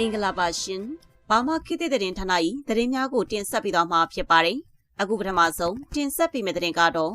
မင်္ဂလာပါရှင်။ဘာမခေတ်တဲ့တဲ့ဌာနကြီးသတင်းများကိုတင်ဆက်ပေးသွားမှာဖြစ်ပါတယ်။အခုပထမဆုံးတင်ဆက်ပေးမယ့်သတင်းကတော့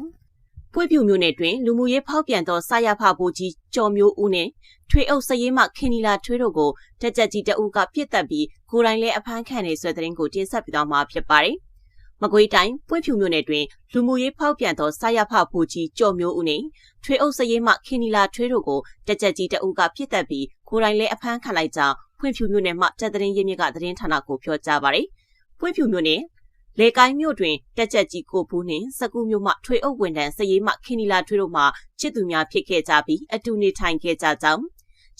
ပွေပြူမျိုးနယ်တွင်လူမှုရေးဖောက်ပြန်သောစာရဖဖို့ကြီးကျော်မျိုးဦးနဲ့ထွေအုပ်စရေးမှခင်နီလာထွေးတို့ကိုတက်ကြက်ကြီးတအုပ်ကပြစ်တက်ပြီးကိုယ်တိုင်လည်းအဖမ်းခံနေဆွဲသတင်းကိုတင်ဆက်ပေးသွားမှာဖြစ်ပါတယ်။ မကွေးတိုင်းပွေပြူမျိုးနယ်တွင်လူမှုရေးဖောက်ပြန်သောစာရဖဖို့ကြီးကျော်မျိုးဦးနဲ့ထွေအုပ်စရေးမှခင်နီလာထွေးတို့ကိုတက်ကြက်ကြီးတအုပ်ကပြစ်တက်ပြီးကိုယ်တိုင်လည်းအဖမ်းခံလိုက်ကြောင်းဖွင့်ဖြူမြို့နယ်မှတက်တဲ့ရင်းမြစ်ကသတင်းဌာနကိုပြောကြားပါတယ်။ဖွင့်ဖြူမြို့နယ်လေကိုင်းမြို့တွင်တက်ကြက်ကြီးကိုဘူးနှင့်စကူမြို့မှထွေအုပ်ဝန်တန်းစရေးမှခင်နီလာထွေးတို့မှချစ်သူများဖြစ်ခဲ့ကြပြီးအတူနေထိုင်ခဲ့ကြကြောင်း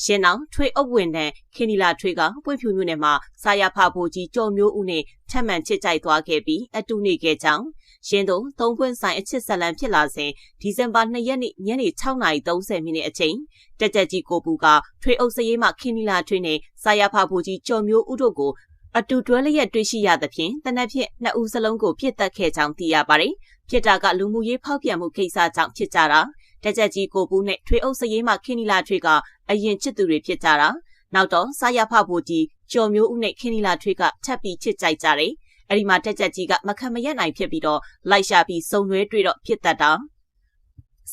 ရှင်းအောင်ထွေအုပ်ဝန်တန်းခင်နီလာထွေးကပွင့်ဖြူမြို့နယ်မှာစာရဖဖို့ကြီးကြော်မျိုးဦးနဲ့ထပ်မံချစ်ကြိုက်သွားခဲ့ပြီးအတူနေခဲ့ကြောင်းရင်းတို့သုံးပွင့်ဆိုင်အချစ်ဆက်လန်ဖြစ်လာစဉ်ဒီဇင်ဘာ2ရက်နေ့ညနေ6:30မိနစ်အချိန်တက်ကြက်ကြီးကိုပူကထွေအုပ်စရေးမှခင်းနီလာထွေးနဲ့စာရဖဖို့ကြီးကျော်မျိုးဦးတို့ကိုအတူတွဲလျက်တွေ့ရှိရသဖြင့်တနက်ဖြန်နှစ်ဦးစလုံးကိုပြစ်တက်ခဲ့ကြောင်းသိရပါတယ်။ဖြစ်တာကလူမှုရေးဖောက်ပြန်မှုကိစ္စကြောင့်ဖြစ်ကြတာတက်ကြက်ကြီးကိုပူနဲ့ထွေအုပ်စရေးမှခင်းနီလာထွေးက အရင်ချစ်သူတွေဖြစ်ကြတာနောက်တော့စာရဖဖို့ကြီးကျော်မျိုးဦးနဲ့ခင်းနီလာထွေးကထပ်ပြီးချစ်ကြိုက်ကြတယ်။အဲ့ဒီမှာတက်ကြက်ကြီးကမခံမရက်နိုင်ဖြစ်ပြီးတော့လိုက်ရှာပြီးစုံရွဲတွေ့တော့ဖြစ်တတ်တာ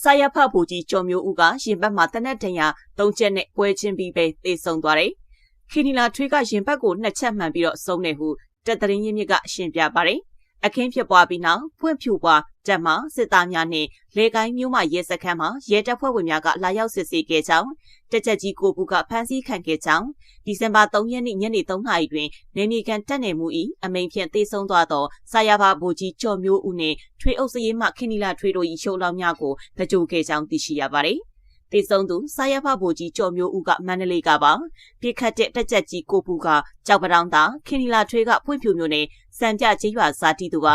ဆာယဖဘူကြီးကျော်မျိုးဦးကရင်ဘတ်မှာတနက်တန်ရသုံးချက်နဲ့ပွဲချင်းပြီးပဲသေဆုံးသွားတယ်။ခီနီလာထွေးကရင်ဘတ်ကိုနှစ်ချက်မှန်ပြီးတော့ဆုံးတယ်ဟုတက်တရင်ရင်းမြစ်ကအရှင်းပြပါတယ်။ အခင်းဖြစ်ပွားပြီးနောက်ဖွင့်ဖြူပွားတက်မှစစ်သားများနဲ့လေကိုင်းမျိုးမှရဲစခန်းမှာရဲတပ်ဖွဲ့ဝင်များကလာရောက်စစ်ဆေးခဲ့ကြောင်းတက်ချက်ကြီးကိုဘူးကဖမ်းဆီးခံခဲ့ကြောင်းဒီဇင်ဘာ3ရက်နေ့ညနေ3နာရီတွင်နေမြေကန်တက်နေမှု၏အမိန်ဖြင့်တေဆုံးသွားသောဆာယာဘာဘူကြီးကျော်မျိုးဦးနှင့်ထွေအုပ်စရေးမှခင်းနီလာထွေတို့၏ရှုံလောင်များကိုကြိုခဲ့ကြောင်းသိရှိရပါသည် တေဆုံးသူစာရဖဘူကြီးကျော်မျိုးဦးကမန္တလေးကပါပြစ်ခတ်တဲ့တက်ကြက်ကြီးကိုပူကကြောက်ပတောင်းသာခင်းနီလာထွေးကဖွင့်ဖြူမျိုးနဲ့စံပြချင်းရွာဇာတိသူက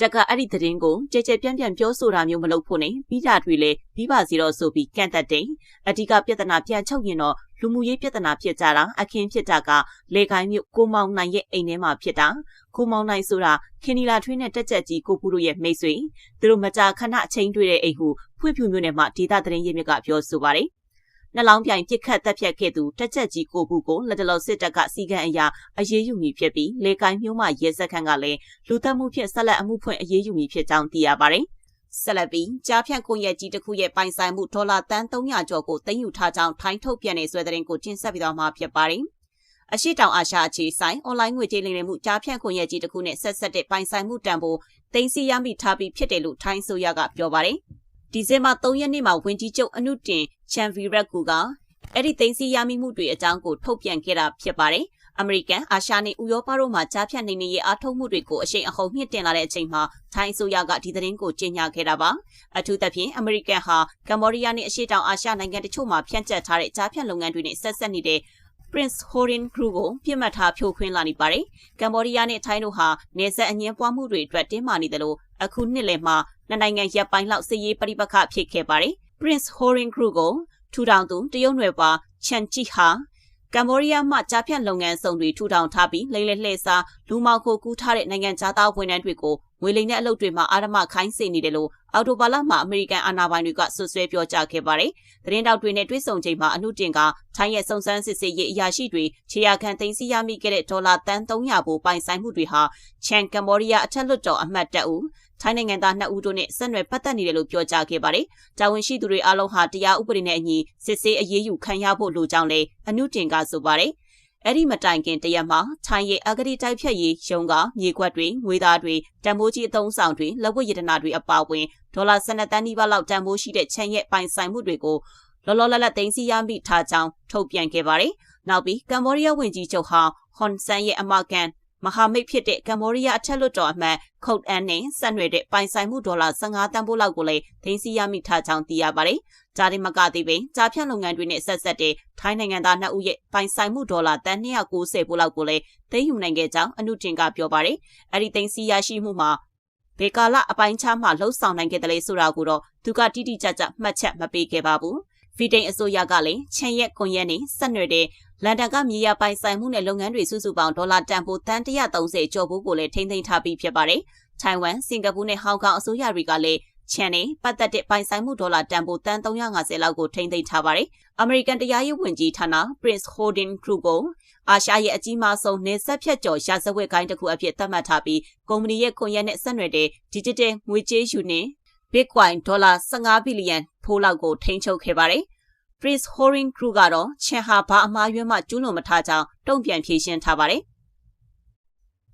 တက်ကအဲ့ဒီသတင်းကိုကြဲကြဲပြန့်ပြန့်ပြောဆိုတာမျိုးမလုပ်ဖို့နဲ့ပြီးတာတွေလည်းပြီးပါစီတော့ဆိုပြီးကန့်သက်တယ်။အဓိကပြဿနာပြန်ချုပ်ရင်တော့လူမှုရေးပြဿနာဖြစ်ကြတာအခင်းဖြစ်တာကလေကိုင်းမြို့ကိုမောင်နိုင်ရဲ့အိမ်ထဲမှာဖြစ်တာကိုမောင်နိုင်ဆိုတာခင်နီလာထွေးနဲ့တက်ချက်ကြီးကိုပူတို့ရဲ့မိတ်ဆွေသူတို့မကြာခဏအချိန်တွေ့တဲ့အိမ်ဟု ဖွင့်ဖြူမြို့နယ်မှာဒေတာသတင်းရင်းမြစ်ကပြောဆိုပါတယ်။နှလောင်းပြိုင်ပြစ်ခတ်တပ်ဖြတ်ခဲ့သူတက်ချက်ကြီးကိုဘူးကိုလက်တလောစစ်တပ်ကစီကံအရာအရေးယူမည်ဖြစ်ပြီးလေကိုင်းမျိုးမှရဲစခန်းကလည်းလူသက်မှုဖြင့်ဆက်လက်အမှုဖွင့်အရေးယူမည်ဖြစ်ကြောင်းသိရပါတယ်။ဆက်လက်ပြီးကြားဖြန့်ကွန်ရက်ကြီးတစ်ခုရဲ့ပိုင်ဆိုင်မှုဒေါ်လာတန်း300ကျော်ကိုသိမ်းယူထားကြောင်းထိုင်းထုတ်ပြန်နေဆွဲတဲ့ကိုတင်ဆက်ပြီးတော့မှာဖြစ်ပါတယ်။အရှိတောင်အာရှအခြေဆိုင်အွန်လိုင်းငွေကြေးလိမ်လည်မှုကြားဖြန့်ခွင့်ရကြီးတစ်ခုနဲ့ဆက်ဆက်တဲ့ပိုင်ဆိုင်မှုတန်ဖိုးသိမ်းဆည်းရမိထားပြီးဖြစ်တယ်လို့ထိုင်းဆိုရကပြောပါတယ်။ ဒီဇင်ဘာ3ရက်နေ့မှာဝင်ကြီးချုပ်အနုတင်ချန်ဗီရက်ကူကအဲ့ဒီသိမ်းဆည်းရမိမှုတွေအကြောင်းကိုထုတ်ပြန်ခဲ့တာဖြစ်ပါတယ်။အမေရိကန်၊အာရှနဲ့ဥရောပတို့မှာကြားဖြတ်နေနေရေးအားထုတ်မှုတွေကိုအရှိန်အဟုန်မြင့်တင်လာတဲ့အချိန်မှာထိုင်းအစိုးရကဒီသတင်းကိုကြေညာခဲ့တာပါ။အထူးသဖြင့်အမေရိကန်ဟာကမ္ဘောဒီးယားနဲ့အရှေ့တောင်အာရှနိုင်ငံတချို့မှာဖြန့်ကျက်ထားတဲ့ကြားဖြတ်လုပ်ငန်းတွေနဲ့ဆက်ဆက်နေတဲ့ Prince Horin Crew ကိုပြစ်မှတ်ထားဖြိုခွင်းလာနေပါတယ်။ကမ္ဘောဒီးယားနဲ့ထိုင်းတို့ဟာနေဆက်အငင်းပွားမှုတွေအတွက်တင်းမာနေတယ်လို့အခုနှစ်လယ်မှာနှစ်နိုင်ငံရပ်ပိုင်းလောက်စစ်ရေးပဋိပက္ခဖြစ်ခဲ့ပါတယ်။ Prince Horin Crew ကိုထူထောင်သူတရုတ်နယ်ပါချန်ချီဟာကမ္ဘောဒီးယားမှကြားဖြတ်လုပ်ငန်းဆောင်တွေထူထောင်ထားပြီးလိမ့်လက်လှည့်စားလူမောင်ခိုကူးထားတဲ့နိုင်ငံသားသားဝန်ထမ်းတွေကို ငွေလိမ်တဲ့အလုပ်တွေမှာအာရမခိုင်းစေနေတယ်လို့အော်တိုဘာလမှာအမေရိကန်အာဏာပိုင်တွေကဆွဆွဲပြောကြားခဲ့ပါတယ်။သတင်းတောက်တွေနဲ့တွေ့ဆုံချိန်မှာအမှုတင်ကထိုင်းရဲ့စုံစမ်းစစ်ဆေးရေးအရာရှိတွေခြေရာခံသိမ်းဆည်းရမိခဲ့တဲ့ဒေါ်လာတန်း300ပိုပိုင်ဆိုင်မှုတွေဟာချန်ကမ္ဘောဒီးယားအထက်လွှတ်တော်အမတ်တအူထိုင်းနိုင်ငံသား2ဦးတို့နဲ့ဆက်နွယ်ပတ်သက်နေတယ်လို့ပြောကြားခဲ့ပါတယ်။တာဝန်ရှိသူတွေအားလုံးဟာတရားဥပဒေနဲ့အညီစစ်ဆေးအရေးယူခံရဖို့လိုကြောင်းလည်းအမှုတင်ကဆိုပါတယ်။ အဲ့ဒီမတိုင်ခင်တရက်မှာထိုင်းရဲ့အဂတိတိုက်ဖြတ်ရေးရုံးကမြေခွက်တွေငွေသားတွေတန်ဖိုးကြီးအသုံးဆောင်တွေလက်ဝတ်ရတနာတွေအပါအဝင်ဒေါ်လာ12တန်းနီးပါးလောက်တန်ဖိုးရှိတဲ့ချန်ရဲ့ပိုင်ဆိုင်မှုတွေကိုလောလောလတ်လတ်သိမ်းဆည်းရမိထားကြောင်းထုတ်ပြန်ခဲ့ပါတယ်။နောက်ပြီးကမ္ဘောဒီးယားဝန်ကြီးချုပ်ဟာဟွန်ဆန်ရဲ့အမကန် မဟာမိတ်ဖြစ်တဲ့ကမ္ဘောဒီးယားအထက်လွှတ်တော်အမတ်ခုတ်အန်နဲ့ဆက်နွယ်တဲ့ပိုင်ဆိုင်မှုဒေါ်လာ15တန်ဖိုးလောက်ကိုလည်းသိမ်းဆည်းရမိထားကြောင်းသိရပါတယ်။ဂျာဒီမကသေးပင်ကြားဖြန့်လုပ်ငန်းတွေနဲ့ဆက်ဆက်တဲ့ထိုင်းနိုင်ငံသား2ဦးရဲ့ပိုင်ဆိုင်မှုဒေါ်လာတန်290ဖိုးလောက်ကိုလည်းသိမ်းယူနိုင်ခဲ့ကြောင်းအနုတင်ကပြောပါတယ်။အဲဒီသိမ်းဆည်းရရှိမှုမှာဘေကာလအပိုင်းခြားမှလှုပ်ဆောင်နိုင်ခဲ့တယ်လေဆိုတာကိုတော့သူကတိတိကျကျမှတ်ချက်မပေးခဲ့ပါဘူး။ဗီတိန်အစိုးရကလည်းချန်ရက်ကွန်ရက်နဲ့ဆက်နွယ်တဲ့ လန်ဒန်ကမြေယာပိုင်ဆိုင်မှုနဲ့လုပ်ငန်းတွေစုစုပေါင်းဒေါ်လာတန်ဖိုးတန်130ကျော်ဖို့ကိုလည်းထိန်းသိမ်းထားပြီးဖြစ်ပါတယ်။ထိုင်ဝမ်၊စင်ကာပူနဲ့ဟောင်ကောင်အစိုးရတွေကလည်းချန်နဲ့ပတ်သက်တဲ့ပိုင်ဆိုင်မှုဒေါ်လာတန်ဖိုးတန်350လောက်ကိုထိန်းသိမ်းထားပါတယ်။အမေရိကန်တရားရေးဝန်ကြီးဌာန Prince Holding Group ကိုအာရှရဲ့အကြီးမားဆုံးနေဆက်ဖြတ်ကျော်ရာဇဝတ်ကိုင်းတစ်ခုအဖြစ်သတ်မှတ်ထားပြီးကုမ္ပဏီရဲ့ကွန်ရက်နဲ့ဆက်နွယ်တဲ့ Digital ငွေကြေးယူနေ Bitcoin ဒေါ်လာ15ဘီလီယံဖိုးလောက်ကိုထိန်းချုပ်ခဲ့ပါတယ်။ Prince Holding Group ကတော့ချန်ဟာဘာအမှားယွင်းမှကျူးလွန်မထားကြောင်းတုံ့ပြန်ဖြေရှင်းထားပါတယ်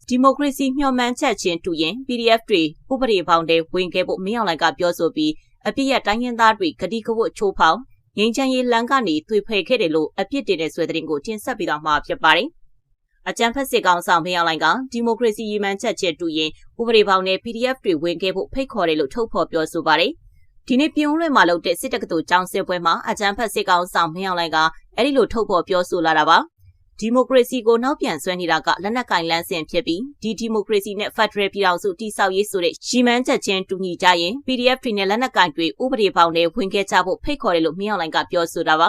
ဒီမိုကရေစီမျှော်မှန်းချက်ချင်းတူရင် PDF တွေဥပဒေပေါင်းတဲ့ဝင်ခဲ့ဖို့မင်းအောင်လှိုင်ကပြောဆိုပြီးအပြစ်ရတိုင်းရင်းသားတွေဂတိကဝတ်ချိုးဖောက်ငင်းချမ်းရေးလမ်းကနေသွေဖယ်ခဲ့တယ်လို့အပြစ်တင်တဲ့ဆွဲတဲ့ရင်ကိုတင်ဆက်ပြီးတော့မှာဖြစ်ပါတယ်။အကြံဖက်စစ်ကောင်ဆောင်မင်းအောင်လှိုင်ကဒီမိုကရေစီရည်မှန်းချက်ချင်းတူရင်ဥပဒေပေါင်းတဲ့ PDF တွေဝင်ခဲ့ဖို့ဖိတ်ခေါ်တယ်လို့ထုတ်ဖော်ပြောဆိုပါတယ်။ ဒီနေ့ပြုံးလွှဲမှာလုပ်တဲ့စစ်တက္ကသိုလ်ကျောင်းစစ်ပွဲမှာအကြံဖက်စစ်ကောင်ဆောင်မင်းအောင်လှိုင်ကအဲ့ဒီလိုထုတ်ဖော်ပြောဆိုလာတာပါ။ဒီမိုကရေစီကိုနောက်ပြန်ဆွဲနေတာကလက်နက်ကင်လန်းစဉ်ဖြစ်ပြီးဒီဒီမိုကရေစီနဲ့ဖက်ဒရယ်ပြည်အောင်စုတည်ဆောက်ရေးဆိုတဲ့ရှီမန်းချက်ချင်းတူညီကြရင် PDF တွေနဲ့လက်နက်ကင်တွေဥပဒေပေါင်းတွေဝင်ခဲ့ကြဖို့ဖိတ်ခေါ်တယ်လို့မြောက်လိုင်းကပြောဆိုတာပါ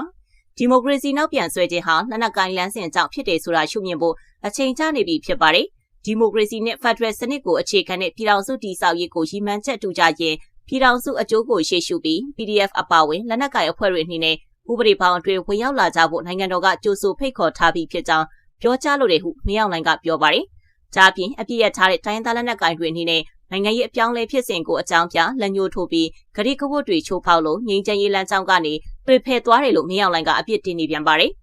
ဒီမိုကရေစီနောက်ပြန်ဆွဲခြင်းဟာလက်နက်ကင်လန်းစဉ်ကြောင့်ဖြစ်တယ်ဆိုတာရှုမြင်ဖို့အချိန်ကျနေပြီဖြစ်ပါတယ်ဒီမိုကရေစီနဲ့ဖက်ဒရယ်စနစ်ကိုအခြေခံတဲ့ပြည်ထောင်စုတည်ဆောက်ရေးကိုရည်မှန်းချက်တူကြရင် ပြည်ထောင်စုအကျိုးကိုရှေ့ရှုပြီး PDF အပါအဝင်လက်နက်ကိုင်အဖွဲ့တွေအနေနဲ့ဥပဒေပေါင်းအတွင်းဝင်ရောက်လာကြဖို့နိုင်ငံတော်ကကြိုးဆိုဖိတ်ခေါ်ထားပြီးဖြစ်ကြောင်းပြောကြားလိုတယ်ဟုမင်းအောင်လှိုင်ကပြောပါတယ်။ကြားပြင်အပြည့်ရထားတဲ့တိုင်းသားလက်နက်ကိုင်တွေအနေနဲ့နိုင်ငံရေးအပြောင်းလဲဖြစ်စဉ်ကိုအကြောင်းပြလက်ညှိုးထိုးပြီးဂရိကဝတ်တွေချိုးဖောက်လို့ငြိမ်းချမ်းရေးလမ်းကြောင်းကနေတွေ့ဖယ်သွားတယ်လို့မင်းအောင်လှိုင်ကအပြစ်တင်နေပြန်ပါတယ်။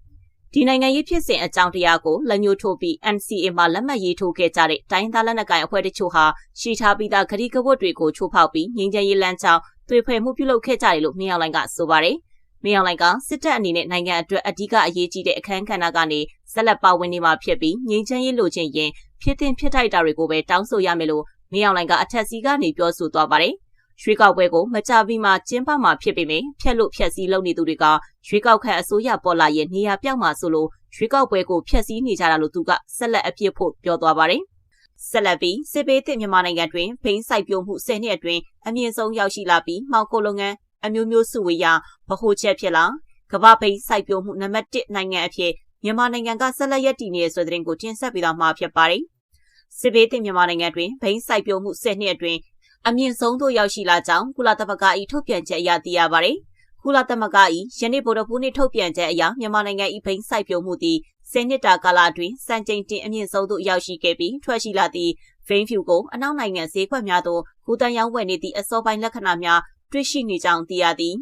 ဒီနိုင်ငံရေးဖြစ်စဉ်အကြောင်းတရားကိုလက်ညှိုးထိုးပြီး NCA မှာလက်မှတ်ရေးထိုးခဲ့ကြတဲ့တိုင်းသားလက်နက်ကိုင်အဖွဲ့တချို့ဟာရှီထားပြီးသားဂရိကဝတ်တွေကိုချိုးဖောက်ပြီးငြိမ်းချမ်းရေးလမ်းကြောင်းတွေ့ဖယ်မှုပြုလုပ်ခဲ့ကြတယ်လို့မင်းအောင်လှိုင်ကဆိုပါတယ်။မင်းအောင်လှိုင်ကစစ်တပ်အနေနဲ့နိုင်ငံအတွက်အဓိကအရေးကြီးတဲ့အခမ်းကဏ္ဍကနေဆက်လက်ပါဝင်နေမှာဖြစ်ပြီးငြိမ်းချမ်းရေးလိုချင်ရင်ဖြစ်တင်ဖြစ်ထိုက်တာတွေကိုပဲတောင်းဆိုရမယ်လို့မင်းအောင်လှိုင်ကအထက်စီကနေပြောဆိုသွားပါတယ်။ ရွေးကောက်ပွဲကိုမကြပြီးမှကျင်းပမှာဖြစ်ပေမယ့်ဖျက်လို့ဖျက်ဆီးလုပ်နေသူတွေကရွေးကောက်ခံအစိုးရပေါ်လာရဲ့နေရာပြောက်မှာဆိုလို့ရွေးကောက်ပွဲကိုဖျက်ဆီးနေကြတာလို့သူကဆက်လက်အပြစ်ဖို့ပြောသွားပါတယ်။ဆက်လက်ပြီးစစ်ပေးတဲ့မြန်မာနိုင်ငံတွင်ဖိန်းစိုက်ပျိုးမှု10နှစ်အတွင်းအမြင့်ဆုံးရောက်ရှိလာပြီးမှောက်ကိုလုပ်ငန်းအမျိုးမျိုးစုဝေးရာဗဟိုချက်ဖြစ်လာကမ္ဘာပိတ်စိုက်ပျိုးမှုနံပါတ်1နိုင်ငံအဖြစ်မြန်မာနိုင်ငံကဆက်လက်ရည်တည်နေတဲ့ဆိုတဲ့တင်ကိုတင်ဆက်ပေးသွားမှာဖြစ်ပါတယ်။စစ်ဘေးသင့်မြန်မာနိုင်ငံတွင်ဘိန်းစိုက်ပျိုးမှု10နှစ်အတွင်း အမြင့်ဆုံးသို့ရောက်ရှိလာကြောင်းကုလသမဂ္ဂ၏ထုတ်ပြန်ချက်အရသိရပါတယ်။ကုလသမဂ္ဂ၏ယနေ့ဗုဒ္ဓဖူးနေ့ထုတ်ပြန်ချက်အရမြန်မာနိုင်ငံ၏ဘိန်းစိုက်ပျိုးမှုသည်10နှစ်တာကာလအတွင်းစံချိန်တင်အမြင့်ဆုံးသို့ရောက်ရှိခဲ့ပြီးထွက်ရှိလာသည့်ဗိန်းဖြူကိုအနောက်နိုင်ငံဈေးကွက်များသို့ကူတန်ရောင်းဝယ်နေသည့်အစောပိုင်းလက္ခဏာများတွေ့ရှိနေကြောင်းသိရသည်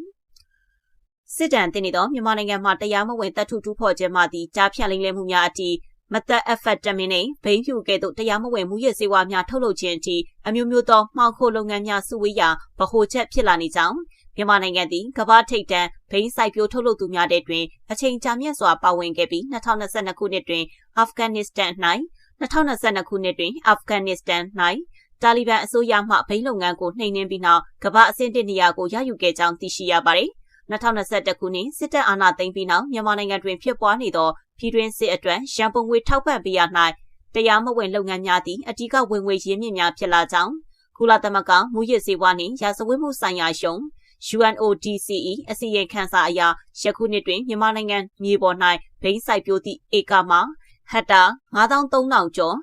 စစ်တမ်းတင်နေသောမြန်မာနိုင်ငံမှာတရားမဝင်တပ်ထုတူဖော်ခြင်းမှသည့်ကြားဖြတ်လိမ့်လည်မှုများအထိ မသက်အဖက်တမင်းနှင့်ဘိန်းဖြူကဲ့သို့တရားမဝင်မှုရစေဝါများထုတ်လုပ်ခြင်းအထိအမျိုးမျိုးသောမှောင်ခိုလုပ်ငန်းများစုဝေးရာဗဟိုချက်ဖြစ်လာနေကြောင်းမြန်မာနိုင်ငံသည်ကမ္ဘာထိပ်တန်းဘိန်းစိုက်ပျိုးထုတ်လုပ်သူများတဲ့တွင်အချိန်ကြာမြင့်စွာပါဝင်ခဲ့ပြီး2022ခုနှစ်တွင်အာဖဂန်နစ္စတန်၌2022ခုနှစ်တွင်အာဖဂန်နစ္စတန်၌တာလီဘန်အစိုးရမှဘိန်းလုပ်ငန်းကိုနှိမ်နင်းပြီးနောက်ကမ္ဘာအဆင့်တစ်နေရာကိုရယူခဲ့ကြောင်းသိရှိရပါတယ်။2021ခုနှစ်စစ်တပ်အာဏာသိမ်းပြီးနောက်မြန်မာနိုင်ငံတွင်ဖြစ်ပွားနေသော ပြည်တွင်းစစ်အတွက်ရန်ပုံငွေထောက်ပံ့ပေးရ၌တရားမဝင်လုပ်ငန်းများသည့်အ धिक ဝင်ငွေရင်းမြစ်များဖြစ်လာကြောင်းကုလသမဂ္ဂမူရစ်စေဝါနှင့်ရာဇဝတ်မှုဆိုင်ရာရှုံ UNODCE အစီရင်ခံစာအရယခုနှစ်တွင်မြန်မာနိုင်ငံမြေပေါ်၌ဘိန်းစိုက်ပျိုးသည့်ဧကမှာဟက်တာ9300ကျော်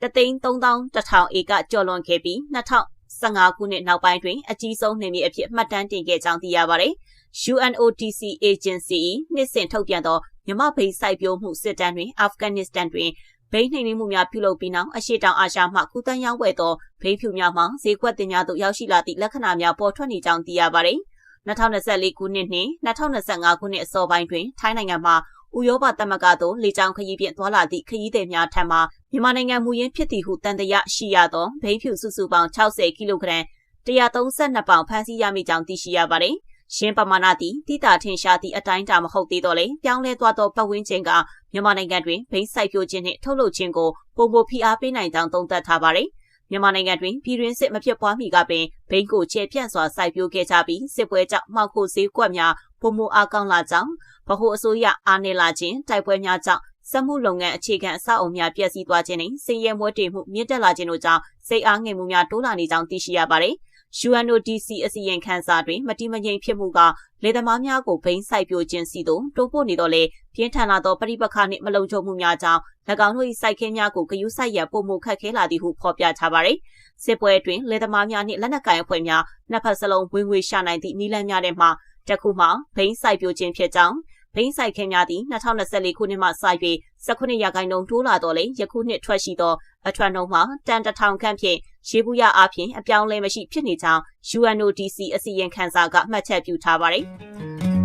331,000ဧကကျော်လွန်ခဲ့ပြီး2015ခုနှစ်နောက်ပိုင်းတွင်အကြီးဆုံးနေမြေအဖြစ်မှတ်တမ်းတင်ခဲ့ကြောင်းသိရပါသည်။ UNODC Agency နှစ်စဉ်ထုတ်ပြန်သော မြမဘိန်းစိုက်ပျိုးမှုစစ်တမ်းတွင်အာဖဂန်နစ္စတန်တွင်ဘိန်းနှိမ်နင်းမှုများပြုလုပ်ပြီးနောက်အရှေ့တောင်အာရှမှကုသန်းရောက်ဝဲသောဘိန်းဖြူများမှဈေးကွက်တင်များသို့ရောက်ရှိလာသည့်လက္ခဏာများပေါ်ထွက်နေကြောင်းသိရပါသည်။2024ခုနှစ်နှင့်2025ခုနှစ်အစောပိုင်းတွင်ထိုင်းနိုင်ငံမှာဥရောပသမဂ္ဂသို့လေကြောင်းခရီးဖြင့်သွားလာသည့်ခရီးသည်များထံမှမြန်မာနိုင်ငံမူရင်းဖြစ်သည်ဟုတန်တရာရှိရသောဘိန်းဖြူစုစုပေါင်း60ကီလိုဂရမ်132ပေါင်ဖမ်းဆီးရမိကြောင်းသိရှိရပါသည်။ ရှင်းပမာဏသည်တိတာထင်ရှားသည့်အတိုင်းအတာမဟုတ်သေးတော့လေပြောင်းလဲသွားသောပတ်ဝန်းကျင်ကမြန်မာနိုင်ငံတွင်ဘိန်းစိုက်ပျိုးခြင်းနှင့်ထုတ်လုပ်ခြင်းကိုပုံပုံဖိအားပေးနိုင်ကြောင်းသုံးသပ်ထားပါတယ်။မြန်မာနိုင်ငံတွင်ပြည်တွင်းစစ်မဖြစ်ပွားမီကပင်ဘိန်းကိုချေပြန့်စွာစိုက်ပျိုးခဲ့ကြပြီးစစ်ပွဲကြောင့်မှောက်ခိုဈေးကွက်များပုံမအားကောင်းလာကြောင်းဗဟိုအစိုးရအားနည်းလာခြင်းတိုက်ပွဲများကြောင့်စက်မှုလုပ်ငန်းအခြေခံအဆောက်အုံများပျက်စီးသွားခြင်းနှင့်စင်ရဲမွဲတေမှုမြင့်တက်လာခြင်းတို့ကြောင့်စိတ်အားငယ်မှုများတိုးလာနေကြောင်းသိရှိရပါတယ်။ UNODC အစီရင်ခံစာတွင်မတိမငြိမ်ဖြစ်မှုကလေသမားများကိုဘိန်းစိုက်ပျိုခြင်းစီသို့တိုးပို့နေတော့လေပြင်းထန်လာသောပရိပခနှင့်မလုံခြုံမှုများကြောင့်၎င်းတို့၏စိုက်ခင်းများကိုဂယုစိုက်ရပုံမှုခတ်ခဲလာသည်ဟုဖော်ပြထားပါသည်စစ်ပွဲတွင်လေသမားများနှင့်လက်နက်ကိုင်အဖွဲ့များနှစ်ဖက်စလုံးဝင်ငွေရှာနိုင်သည့်နည်းလမ်းများထဲမှတစ်ခုမှာဘိန်းစိုက်ပျိုခြင်းဖြစ်ကြောင်း ဘိန်းဆိုင်ခင်းများသည်2024ခုနှစ်မှစ၍19ရာခိုင်နှုန်းတိုးလာတော့လေယခုနှစ်ထွက်ရှိသောအထွတ်နှုန်းမှာတန်တထောင်ခန့်ဖြင့်ရေဘူးရအပြင်အပြောင်းလဲမရှိဖြစ်နေကြောင်း UNODC အစီရင်ခံစာကမှတ်ချက်ပြုထားပါတယ်။